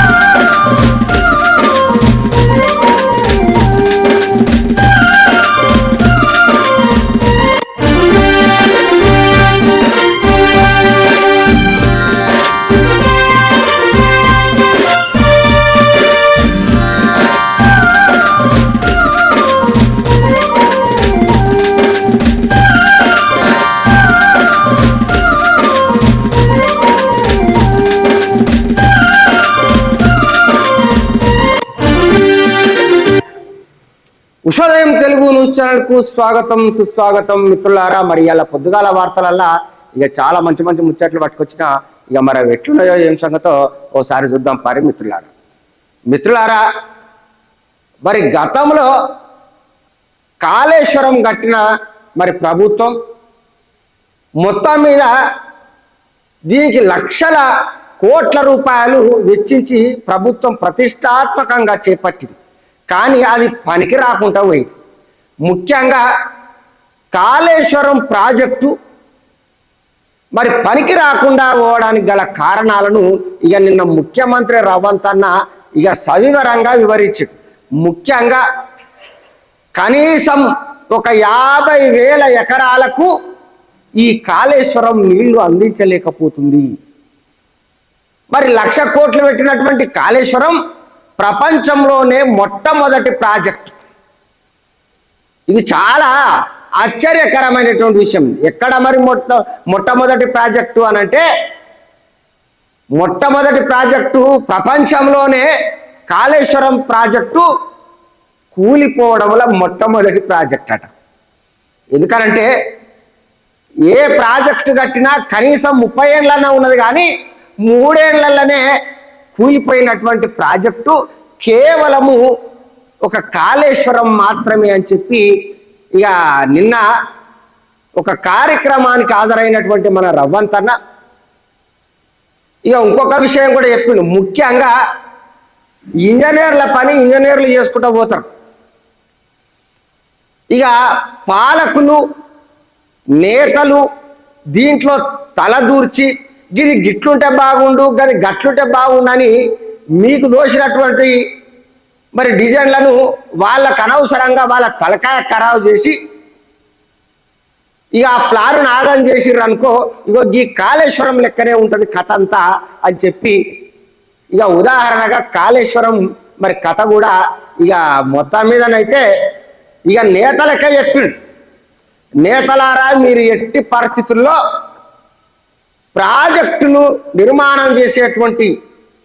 Oh, ఉషోదయం Telugu news ఛానల్కు స్వాగతం సుస్వాగతం. మిత్రులారా మరి ఇలా పొద్దుగాల వార్తలల్లా ఇక చాలా మంచి మంచి ముచ్చట్లు పట్టుకొచ్చిన ఇక మరి ఎట్లున్నాయో ఏం సంగతో ఓసారి చూద్దాం పారి మిత్రులారా. మిత్రులారా మరి గతంలో కాళేశ్వరం కట్టిన మరి ప్రభుత్వం మొత్తం మీద దీనికి లక్షల కోట్ల రూపాయలు వెచ్చించి ప్రభుత్వం ప్రతిష్టాత్మకంగా చేపట్టింది. కానీ అది పనికి రాకుండా పోయింది ముఖ్యంగా కాళేశ్వరం ప్రాజెక్టు మరి పనికి రాకుండా పోవడానికి గల కారణాలను ఇక నిన్న ముఖ్యమంత్రి రవంత్ అన్న ఇక సవివరంగా వివరించాడు. ముఖ్యంగా కనీసం ఒక యాభై వేల ఎకరాలకు ఈ కాళేశ్వరం నీళ్ళు అందించలేకపోతుంది. మరి లక్ష కోట్లు పెట్టినటువంటి కాళేశ్వరం ప్రపంచంలోనే మొట్టమొదటి ప్రాజెక్ట్. ఇది చాలా ఆశ్చర్యకరమైనటువంటి విషయం. ఎక్కడ మరి మొట్ట మొట్టమొదటి ప్రాజెక్టు అని అంటే మొట్టమొదటి ప్రాజెక్టు ప్రపంచంలోనే కాళేశ్వరం ప్రాజెక్టు కూలిపోవడంలో మొట్టమొదటి ప్రాజెక్ట్ అట. ఎందుకనంటే ఏ ప్రాజెక్టు కట్టినా కనీసం ముప్పై ఏళ్ళన్నా ఉన్నది కానీ మూడేళ్ళలోనే కూలిపోయినటువంటి ప్రాజెక్టు కేవలము ఒక కాళేశ్వరం మాత్రమే అని చెప్పి ఇక నిన్న ఒక కార్యక్రమానికి హాజరైనటువంటి మన రవ్వంతన్న ఇక ఇంకొక విషయం కూడా చెప్పిండు. ముఖ్యంగా ఇంజనీర్ల పని ఇంజనీర్లు చేసుకుంటూ పోతారు. ఇక పాలకులు నేతలు దీంట్లో తలదూర్చి గిది గిట్లుంటే బాగుండు గది గట్లుంటే బాగుండని మీకు దోసినటువంటి మరి డిజైన్లను వాళ్ళకు అనవసరంగా వాళ్ళ తలకాయ ఖరాబు చేసి ఇక ఆ ప్లాన్ నాగం చేసిర్రు అనుకో ఇగో ఈ కాళేశ్వరం లెక్కనే ఉంటుంది కథ అంతా అని చెప్పి ఇక ఉదాహరణగా కాళేశ్వరం మరి కథ కూడా ఇక మొత్తం మీదనైతే ఇక నేతలకే చెప్పిండు. నేతలారా మీరు ఎట్టి పరిస్థితుల్లో ప్రాజెక్టును నిర్మాణం చేసేటువంటి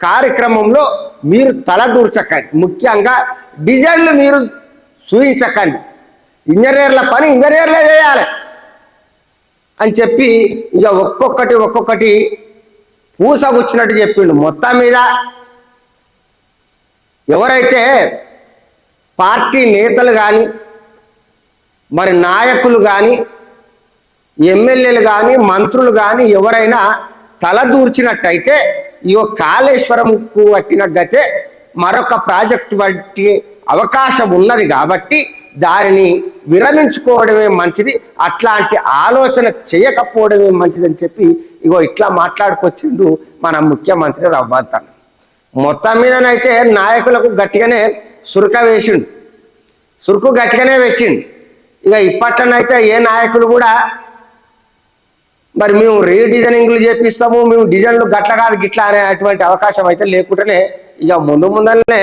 కార్యక్రమంలో మీరు తలదూర్చకండి. ముఖ్యంగా డిజైన్లు మీరు చూయించకండి ఇంజనీర్ల పని ఇంజనీర్లే చేయాలి అని చెప్పి ఇక ఒక్కొక్కటి ఒక్కొక్కటి పూసగుచ్చినట్టు చెప్పిండు. మొత్తం మీద ఎవరైతే పార్టీ నేతలు కానీ మరి నాయకులు కానీ ఎమ్మెల్యేలు కానీ మంత్రులు కానీ ఎవరైనా తలదూర్చినట్టయితే ఈ కాళేశ్వరంకు పట్టినట్టయితే మరొక ప్రాజెక్టు బట్టి అవకాశం ఉన్నది కాబట్టి దానిని విరమించుకోవడమే మంచిది. అట్లాంటి ఆలోచన చేయకపోవడమే మంచిది అని చెప్పి ఇగో ఇట్లా మాట్లాడుకొచ్చిండు మన ముఖ్యమంత్రి రవ్వంతన్ మొత్తం మీదనైతే నాయకులకు గట్టిగానే సురుక వేసిండు. సురుకు గట్టిగానే పెట్టిండు. ఇక ఇప్పట్లోనైతే ఏ నాయకులు కూడా మరి మేము రీడిజైనింగ్లు చేపిస్తాము మేము డిజైన్లు గట్ల కాదు అనే అనేటువంటి అవకాశం అయితే లేకుండానే ఇక ముందు ముందరనే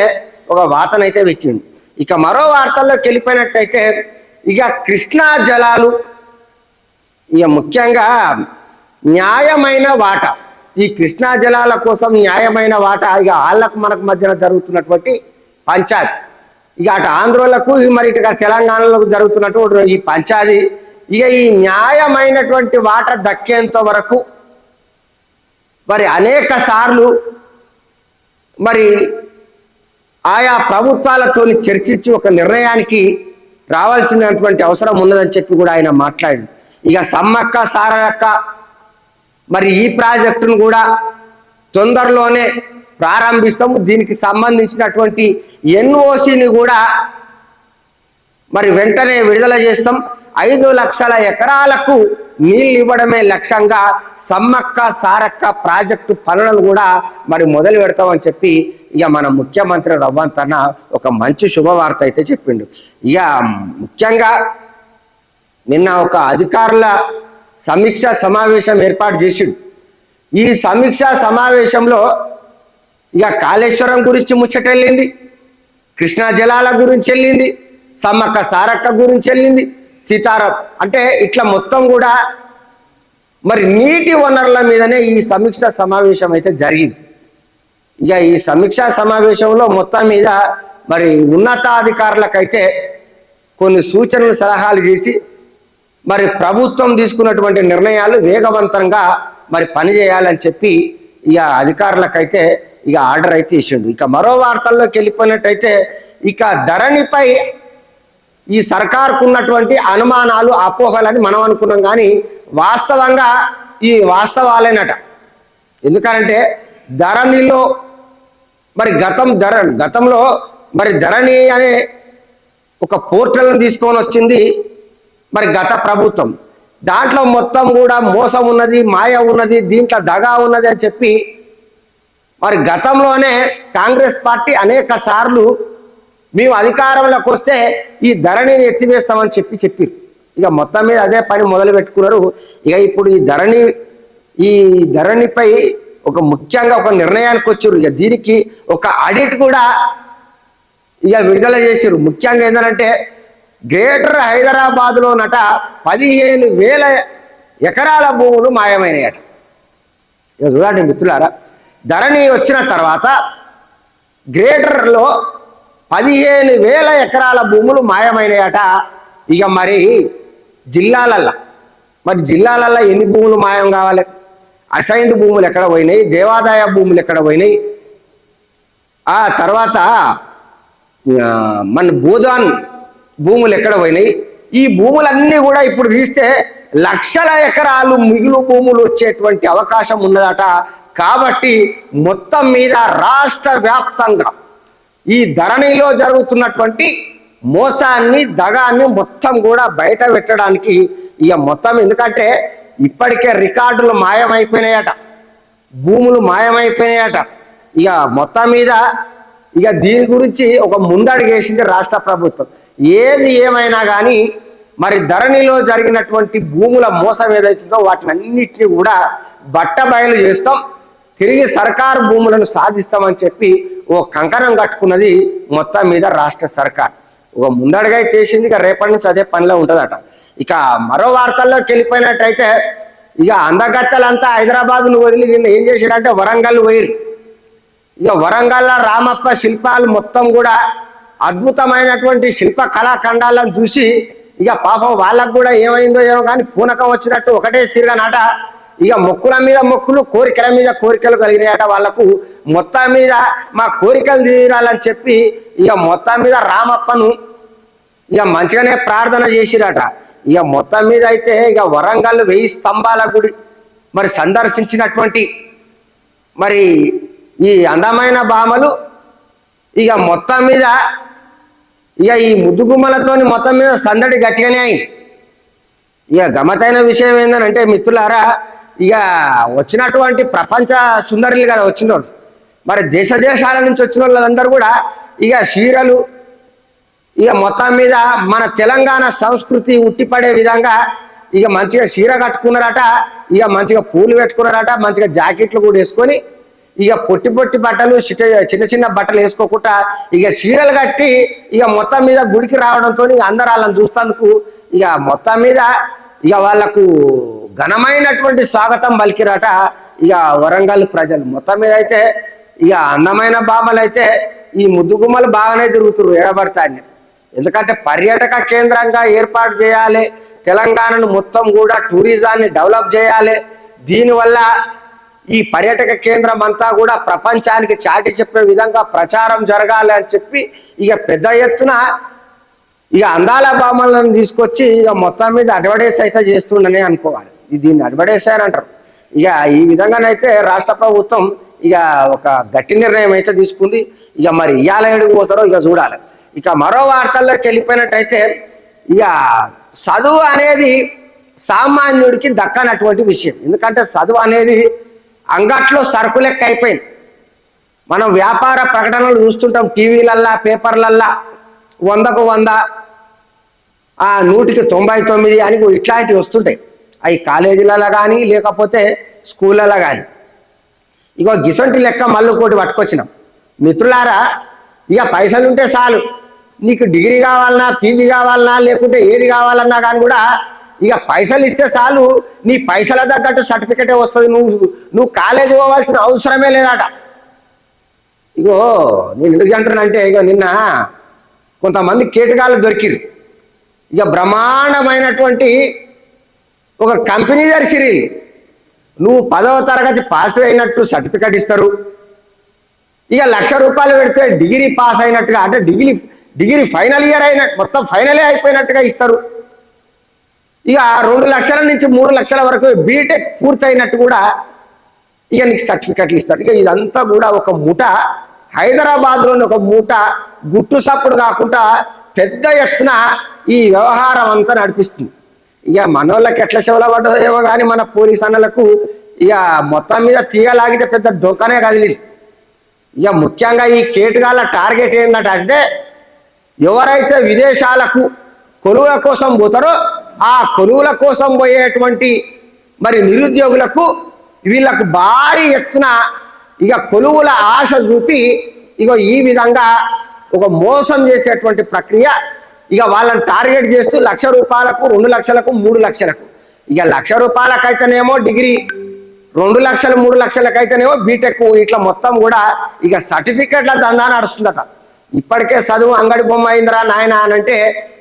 ఒక వాతనైతే పెట్టిండు. ఇక మరో వార్తల్లోకి వెళ్ళిపోయినట్టయితే ఇక కృష్ణా జలాలు ఇక ముఖ్యంగా న్యాయమైన వాట ఈ కృష్ణా జలాల కోసం న్యాయమైన వాట ఇక వాళ్ళకు మనకు మధ్యన జరుగుతున్నటువంటి పంచాయత్. ఇక అటు ఆంధ్రోలకు మరి ఇటు తెలంగాణలో జరుగుతున్నటువంటి ఈ పంచాయతీ ఇక ఈ న్యాయమైనటువంటి వాట దక్కేంత వరకు మరి అనేక సార్లు మరి ఆయా ప్రభుత్వాలతో చర్చించి ఒక నిర్ణయానికి రావాల్సినటువంటి అవసరం ఉన్నదని చెప్పి కూడా ఆయన మాట్లాడి ఇక సమ్మక్క సారక్క మరి ఈ ప్రాజెక్టును కూడా తొందరలోనే ప్రారంభిస్తాము. దీనికి సంబంధించినటువంటి ఎన్ఓసిని కూడా మరి వెంటనే విడుదల చేస్తాం. ఐదు లక్షల ఎకరాలకు నీళ్ళు ఇవ్వడమే లక్ష్యంగా సమ్మక్క సారక్క ప్రాజెక్టు పనులను కూడా మరి మొదలు పెడతామని చెప్పి ఇక మన ముఖ్యమంత్రి రవ్వంతన్న ఒక మంచి శుభవార్త అయితే చెప్పిండు. ఇక ముఖ్యంగా నిన్న ఒక అధికారుల సమీక్ష సమావేశం ఏర్పాటు చేసిండు. ఈ సమీక్ష సమావేశంలో ఇక కాళేశ్వరం గురించి ముచ్చటెళ్ళింది కృష్ణా జలాల గురించి వెళ్ళింది సమ్మక్క సారక్క గురించి వెళ్ళింది సీతారాం అంటే ఇట్లా మొత్తం కూడా మరి నీటి వనరుల మీదనే ఈ సమీక్ష సమావేశం అయితే జరిగింది. ఇక ఈ సమీక్షా సమావేశంలో మొత్తం మీద మరి ఉన్నతాధికారులకైతే కొన్ని సూచనలు సలహాలు చేసి మరి ప్రభుత్వం తీసుకున్నటువంటి నిర్ణయాలు వేగవంతంగా మరి పనిచేయాలని చెప్పి ఇక అధికారులకైతే ఇక ఆర్డర్ అయితే ఇచ్చిండు. ఇక మరో వార్తల్లోకి వెళ్ళిపోయినట్టయితే ఇక ధరణిపై ఈ సర్కార్కు ఉన్నటువంటి అనుమానాలు అపోహలని మనం అనుకున్నాం కానీ వాస్తవంగా ఈ వాస్తవాలేనట. ఎందుకంటే ధరణిలో మరి గతం ధర గతంలో మరి ధరణి అనే ఒక పోర్టల్ని తీసుకొని వచ్చింది మరి గత ప్రభుత్వం. దాంట్లో మొత్తం కూడా మోసం ఉన్నది మాయ ఉన్నది దీంట్లో దగా ఉన్నది అని చెప్పి మరి గతంలోనే కాంగ్రెస్ పార్టీ అనేక సార్లు మేము అధికారంలోకి వస్తే ఈ ధరణిని ఎత్తివేస్తామని చెప్పి చెప్పారు. ఇక మొత్తం మీద అదే పని మొదలు పెట్టుకున్నారు. ఇక ఇప్పుడు ఈ ధరణి ఈ ధరణిపై ఒక ముఖ్యంగా ఒక నిర్ణయానికి వచ్చారు. ఇక దీనికి ఒక ఆడిట్ కూడా ఇక విడుదల చేశారు. ముఖ్యంగా ఏంటంటే గ్రేటర్ హైదరాబాద్లో నట పదిహేను వేల ఎకరాల భూములు మాయమైనయట. ఇక చూడండి మిత్రులారా ధరణి వచ్చిన తర్వాత గ్రేటర్లో పదిహేను వేల ఎకరాల భూములు మాయమైనయట. ఇక మరి జిల్లాలల్లో మరి జిల్లాలల్లో ఎన్ని భూములు మాయం కావాలి? అసైన్డ్ భూములు ఎక్కడ పోయినాయి? దేవాదాయ భూములు ఎక్కడ పోయినాయి? ఆ తర్వాత మన భూదాన్ భూములు ఎక్కడ పోయినాయి? ఈ భూములన్నీ కూడా ఇప్పుడు తీస్తే లక్షల ఎకరాలు మిగులు భూములు వచ్చేటువంటి అవకాశం ఉన్నదట. కాబట్టి మొత్తం మీద రాష్ట్ర వ్యాప్తంగా ఈ ధరణిలో జరుగుతున్నటువంటి మోసాన్ని దగాన్ని మొత్తం కూడా బయట పెట్టడానికి ఇక మొత్తం ఎందుకంటే ఇప్పటికే రికార్డులు మాయమైపోయినాయట. భూములు మాయమైపోయినాయట. ఇక మొత్తం మీద ఇక దీని గురించి ఒక ముందడుగేసింది రాష్ట్ర ప్రభుత్వం. ఏది ఏమైనా కానీ మరి ధరణిలో జరిగినటువంటి భూముల మోసం ఏదైతుందో వాటిని అన్నింటినీ కూడా బట్ట బయలు చేస్తాం. తిరిగి సర్కారు భూములను సాధిస్తామని చెప్పి ఓ కంకణం కట్టుకున్నది మొత్తం మీద రాష్ట్ర సర్కార్. ఒక ముందడుగా చేసింది ఇక రేపటి నుంచి అదే పనిలో ఉంటుందట. ఇక మరో వార్తల్లోకి వెళ్ళిపోయినట్టయితే ఇక అందగత్తలంతా హైదరాబాద్ను వదిలి నిన్న ఏం చేశారంటే వరంగల్ పోయిరు ఇక వరంగల్ రామప్ప శిల్పాలు మొత్తం కూడా అద్భుతమైనటువంటి శిల్ప కళాఖండాలను చూసి ఇక పాపం వాళ్ళకు కూడా ఏమైందో ఏమో కానీ పూనకం వచ్చినట్టు ఒకటే తిరగనట ఇక మొక్కుల మీద మొక్కులు కోరికల మీద కోరికలు కలిగినాయట వాళ్ళకు. మొత్తం మీద మా కోరికలు తీరాలని చెప్పి ఇక మొత్తం మీద రామప్పను ఇక మంచిగానే ప్రార్థన చేసిరట. ఇక మొత్తం మీద అయితే ఇక వరంగల్ వెయ్యి స్తంభాల గుడి మరి సందర్శించినటువంటి మరి ఈ అందమైన భామలు ఇక మొత్తం మీద ఇక ఈ ముద్దుగుమ్మలతోని మొత్తం మీద సందడి గట్టిగానే అయింది. ఇక గమతైన విషయం ఏంటంటే మిత్రులారా ఇక వచ్చినటువంటి ప్రపంచ సుందరులు కదా వచ్చినోడు మరి దేశ దేశాల నుంచి వచ్చిన వాళ్ళందరూ కూడా ఇక చీరలు ఇక మొత్తం మీద మన తెలంగాణ సంస్కృతి ఉట్టిపడే విధంగా ఇక మంచిగా చీర కట్టుకున్నారట ఇక మంచిగా పూలు పెట్టుకున్నారట మంచిగా జాకెట్లు కూడా వేసుకొని ఇక పొట్టి పొట్టి బట్టలు చిన్న చిన్న బట్టలు వేసుకోకుండా ఇక చీరలు కట్టి ఇక మొత్తం మీద గుడికి రావడంతో అందరు వాళ్ళని చూస్తందుకు ఇక మొత్తం మీద ఇక వాళ్ళకు ఘనమైనటువంటి స్వాగతం పలికిరట ఇక వరంగల్ ప్రజలు. మొత్తం మీద అయితే ఇక అందమైన బాబలు అయితే ఈ ముద్దుగుమ్మలు బాగానే తిరుగుతున్నారు ఎడబడతాన్ని. ఎందుకంటే పర్యాటక కేంద్రంగా ఏర్పాటు చేయాలి తెలంగాణను మొత్తం కూడా టూరిజాన్ని డెవలప్ చేయాలి. దీనివల్ల ఈ పర్యాటక కేంద్రం అంతా కూడా ప్రపంచానికి చాటి చెప్పే విధంగా ప్రచారం జరగాలి అని చెప్పి ఇక పెద్ద ఎత్తున ఇక అందాల బామలను తీసుకొచ్చి ఇక మొత్తం మీద అడ్వర్టైజ్ అయితే చేస్తుండనే అనుకోవాలి. ఇది దీన్ని అడ్వర్టైజ్ అంటారు ఇక ఈ విధంగానైతే రాష్ట్ర ప్రభుత్వం ఇక ఒక గట్టి నిర్ణయం అయితే తీసుకుంది. ఇక మరి ఇవాళ ఏడుగు పోతారో ఇక చూడాలి. ఇక మరో వార్తల్లోకి వెళ్ళిపోయినట్టయితే ఇక చదువు అనేది సామాన్యుడికి దక్కనటువంటి విషయం. ఎందుకంటే చదువు అనేది అంగట్లో సరుకు లెక్క అయిపోయింది. మనం వ్యాపార ప్రకటనలు చూస్తుంటాం టీవీలల్లా పేపర్లల్లా. వందకు వంద ఆ నూటికి తొంభై తొమ్మిది అని ఇట్లాంటివి వస్తుంటాయి. అవి కాలేజీలలో కానీ లేకపోతే స్కూళ్ళలో కానీ ఇగో గిసొంటి లెక్క మళ్ళీ కోటి పట్టుకొచ్చినాం. మిత్రులారా ఇక పైసలు ఉంటే చాలు. నీకు డిగ్రీ కావాలన్నా పీజీ కావాలన్నా లేకుంటే ఏది కావాలన్నా కానీ కూడా ఇక పైసలు ఇస్తే చాలు. నీ పైసల తగ్గట్టు సర్టిఫికెటే వస్తుంది. నువ్వు నువ్వు కాలేజీ పోవాల్సిన అవసరమే లేదట. ఇగో నేను ఎందుకు అంటున్నానంటే ఇగో నిన్న కొంతమంది కీటకాలు దొరికిరు ఇక బ్రహ్మాండమైనటువంటి ఒక కంపెనీ దర్శిరి నువ్వు పదవ తరగతి పాస్ అయినట్టు సర్టిఫికెట్ ఇస్తారు. ఇక లక్ష రూపాయలు పెడితే డిగ్రీ పాస్ అయినట్టుగా అంటే డిగ్రీ డిగ్రీ ఫైనల్ ఇయర్ అయినట్టు మొత్తం ఫైనలే అయిపోయినట్టుగా ఇస్తారు. ఇక రెండు లక్షల నుంచి మూడు లక్షల వరకు బీటెక్ పూర్తయినట్టు కూడా ఇక నీకు సర్టిఫికెట్లు ఇస్తారు. ఇక ఇదంతా కూడా ఒక ముఠ హైదరాబాద్లోని ఒక మూట. గుట్టు సప్పుడు కాకుండా పెద్ద ఎత్తున ఈ వ్యవహారం అంతా నడిపిస్తుంది. ఇక మనోళ్ళకి ఎట్లా చెవుల పడ్డదేమో కానీ మన పోలీస్ అన్నలకు ఇక మొత్తం మీద తీగలాగితే పెద్ద డొక్కనే కదిలింది. ఇక ముఖ్యంగా ఈ కేటుగాళ్ళ టార్గెట్ ఏంటంటే అంటే ఎవరైతే విదేశాలకు కొలువుల కోసం పోతారో ఆ కొలువుల కోసం పోయేటువంటి మరి నిరుద్యోగులకు వీళ్ళకు భారీ ఎత్తున ఇక కొలువుల ఆశ చూపి ఇక ఈ విధంగా ఒక మోసం చేసేటువంటి ప్రక్రియ ఇక వాళ్ళని టార్గెట్ చేస్తూ లక్ష రూపాయలకు రెండు లక్షలకు మూడు లక్షలకు. ఇక లక్ష రూపాయలకైతేనేమో డిగ్రీ రెండు లక్షలు మూడు లక్షలకైతేనేమో బీటెక్ ఇట్లా మొత్తం కూడా ఇక సర్టిఫికెట్ల దందా నడుస్తుందట. ఇప్పటికే చదువు అంగడి బొమ్మ అయిందిరా నాయన అని అంటే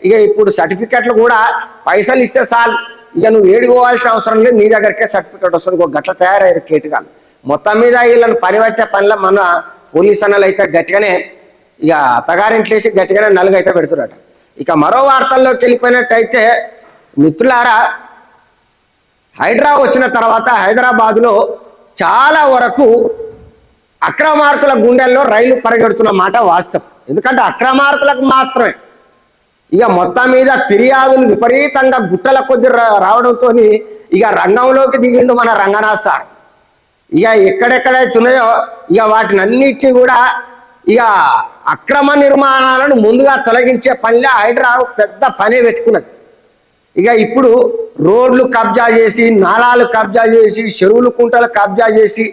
ఇక ఇప్పుడు సర్టిఫికెట్లు కూడా పైసలు ఇస్తే చాలు. ఇక నువ్వు ఏడుకోవాల్సిన అవసరం లేదు నీ దగ్గరికే సర్టిఫికెట్ వస్తుంది. ఒక గట్ల తయారయ్యారు కేటుగా మొత్తం మీద వీళ్ళని పనిపట్టే పనిలో మన పోలీస్ అన్నలు అయితే గట్టిగానే ఇక అత్తగారింట్లేసి గట్టిగానే నలుగు అయితే పెడుతున్నారట. ఇక మరో వార్తల్లోకి వెళ్ళిపోయినట్టయితే మిత్రులారా హైడ్రా వచ్చిన తర్వాత హైదరాబాదులో చాలా వరకు అక్రమార్కుల గుండెల్లో రైలు పరిగెడుతున్న మాట వాస్తవం. ఎందుకంటే అక్రమార్కులకు మాత్రమే. ఇక మొత్తం మీద ఫిర్యాదులు విపరీతంగా గుట్టల కొద్ది రా- రావడంతో ఇక రంగంలోకి దిగిండు మన రంగనాథ్ సార్. ఇక ఎక్కడెక్కడైతున్నాయో ఇక వాటిని అన్నిటినీ కూడా ఇక అక్రమ నిర్మాణాలను ముందుగా తొలగించే పనిలో హైడ్రా పెద్ద పని పెట్టుకున్నది. ఇక ఇప్పుడు రోడ్లు కబ్జా చేసి నాలాలు కబ్జా చేసి చెరువులు కుంటలు కబ్జా చేసి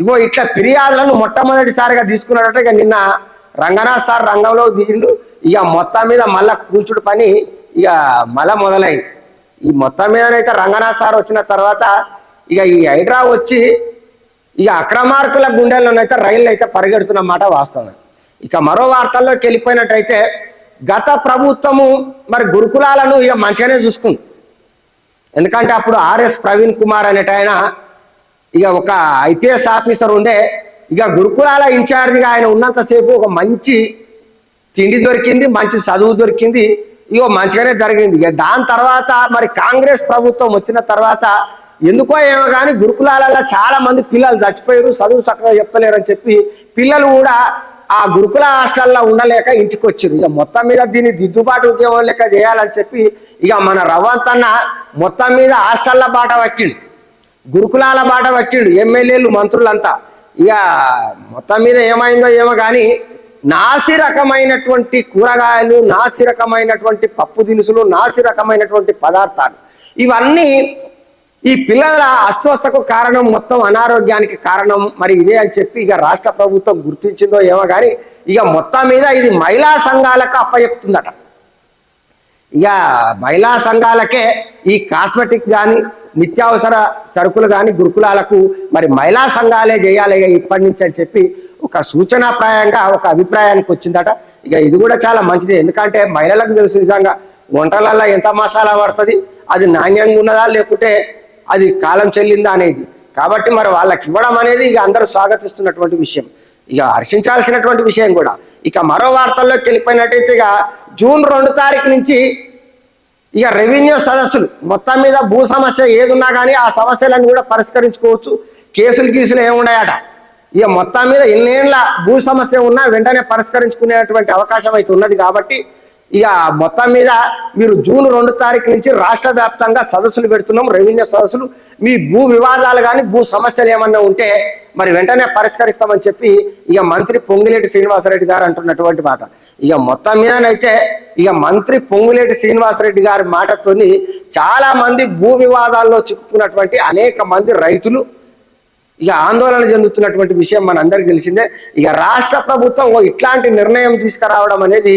ఇగో ఇట్లా ఫిర్యాదులను మొట్టమొదటిసారిగా తీసుకున్నాడట ఇక నిన్న రంగనాథ్ సార్ రంగంలో దిగిండు. ఇక మొత్తం మీద మళ్ళా కూల్చుడు పని ఇక మళ్ళా మొదలైంది. ఈ మొత్తం మీదనైతే రంగనాథ్ సార్ వచ్చిన తర్వాత ఇక ఈ హైడ్రా వచ్చి ఇక అక్రమార్కుల గుండెల్లోనైతే రైళ్ళు అయితే పరిగెడుతున్న మాట వాస్తవం ఇక మరో వార్తల్లోకి వెళ్ళిపోయినట్టయితే గత ప్రభుత్వము మరి గురుకులాలను ఇక మంచిగానే చూసుకుంది. ఎందుకంటే అప్పుడు ఆర్ఎస్ ప్రవీణ్ కుమార్ అనేట ఆయన ఇక ఒక ఐపీఎస్ ఆఫీసర్ ఉండే ఇక గురుకులాల ఇన్ఛార్జిగా ఆయన ఉన్నంతసేపు ఒక మంచి తిండి దొరికింది మంచి చదువు దొరికింది ఇగో మంచిగానే జరిగింది. ఇక దాని తర్వాత మరి కాంగ్రెస్ ప్రభుత్వం వచ్చిన తర్వాత ఎందుకో ఏమో కానీ గురుకులాలలో చాలా మంది పిల్లలు చచ్చిపోయారు చదువు చక్కగా చెప్పలేరు అని చెప్పి పిల్లలు కూడా ఆ గురుకుల హాస్టల్లో ఉండలేక ఇంటికి వచ్చారు ఇక మొత్తం మీద దీన్ని దిద్దుబాటు ఉద్యమం లెక్క చేయాలని చెప్పి ఇక మన రవంతన్న మొత్తం మీద హాస్టల్ల బాట పట్టిండు. గురుకులాల బాట పట్టిండు. ఎమ్మెల్యేలు మంత్రులంతా. ఇక మొత్తం మీద ఏమైందో ఏమో కానీ నాసి రకమైనటువంటి కూరగాయలు నాసి రకమైనటువంటి పప్పు దినుసులు నాసి రకమైనటువంటి పదార్థాలు ఇవన్నీ ఈ పిల్లల అస్వస్థకు కారణం మొత్తం అనారోగ్యానికి కారణం మరి ఇదే అని చెప్పి ఇక రాష్ట్ర ప్రభుత్వం గుర్తించిందో ఏమో కానీ ఇక మొత్తం మీద ఇది మహిళా సంఘాలకు అప్పచెప్తుందట. ఇక మహిళా సంఘాలకే ఈ కాస్మెటిక్ కానీ నిత్యావసర సరుకులు కానీ గురుకులాలకు మరి మహిళా సంఘాలే చేయాలి ఇప్పటి నుంచి అని చెప్పి ఒక సూచనాప్రాయంగా ఒక అభిప్రాయానికి వచ్చిందట. ఇక ఇది కూడా చాలా మంచిది. ఎందుకంటే మహిళలకు తెలుసు నిజంగా వంటలల్లో ఎంత మసాలా పడుతుంది అది నాణ్యంగా ఉన్నదా లేకుంటే అది కాలం చెల్లిందా అనేది. కాబట్టి మరి వాళ్ళకి ఇవ్వడం అనేది ఇక అందరూ స్వాగతిస్తున్నటువంటి విషయం. ఇక హర్షించాల్సినటువంటి విషయం కూడా. ఇక మరో వార్తల్లోకి వెళ్ళిపోయినట్టయితే ఇక జూన్ రెండు తారీఖు నుంచి ఇక రెవెన్యూ సదస్సులు. మొత్తం మీద భూ సమస్య ఏదున్నా కానీ ఆ సమస్యలన్నీ కూడా పరిష్కరించుకోవచ్చు. కేసులు గీసులు ఏమున్నాయట ఇక మొత్తం మీద ఎన్నేళ్ళ భూ సమస్య ఉన్నా వెంటనే పరిష్కరించుకునేటువంటి అవకాశం అయితే ఉన్నది కాబట్టి ఇక మొత్తం మీద మీరు జూన్ రెండు తారీఖు నుంచి రాష్ట్ర వ్యాప్తంగా సదస్సులు పెడుతున్నాం రెవెన్యూ సదస్సులు. మీ భూ వివాదాలు కానీ భూ సమస్యలు ఏమన్నా ఉంటే మరి వెంటనే పరిష్కరిస్తామని చెప్పి ఇక మంత్రి పొంగులేటి శ్రీనివాసరెడ్డి గారు అంటున్నటువంటి మాట. ఇక మొత్తం మీదనైతే ఇక మంత్రి పొంగులేటి శ్రీనివాసరెడ్డి గారి మాటతోని చాలా మంది భూ వివాదాల్లో చిక్కుకున్నటువంటి అనేక మంది రైతులు ఇక ఆందోళన చెందుతున్నటువంటి విషయం మనందరికీ తెలిసిందే. ఇక రాష్ట్ర ప్రభుత్వం ఓ ఇట్లాంటి నిర్ణయం తీసుకురావడం అనేది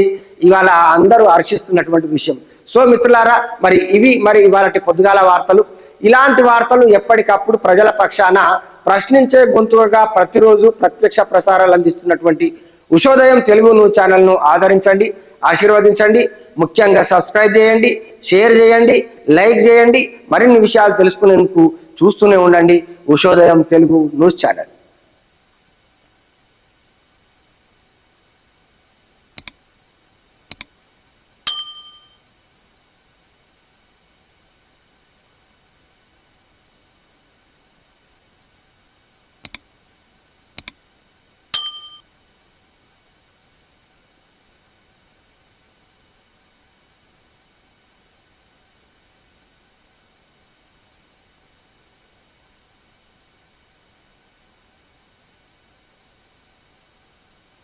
ఇవాళ అందరూ హర్షిస్తున్నటువంటి విషయం. సో మిత్రులారా మరి ఇవి మరి ఇవాళ పొద్దుగాల వార్తలు. ఇలాంటి వార్తలు ఎప్పటికప్పుడు ప్రజల పక్షాన ప్రశ్నించే గొంతుగా ప్రతిరోజు ప్రత్యక్ష ప్రసారాలు అందిస్తున్నటువంటి ఉషోదయం తెలుగు న్యూస్ ఛానల్ను ఆదరించండి ఆశీర్వదించండి ముఖ్యంగా సబ్స్క్రైబ్ చేయండి షేర్ చేయండి లైక్ చేయండి మరిన్ని విషయాలు తెలుసుకునేందుకు చూస్తూనే ఉండండి ఉషోదయం తెలుగు న్యూస్ ఛానల్.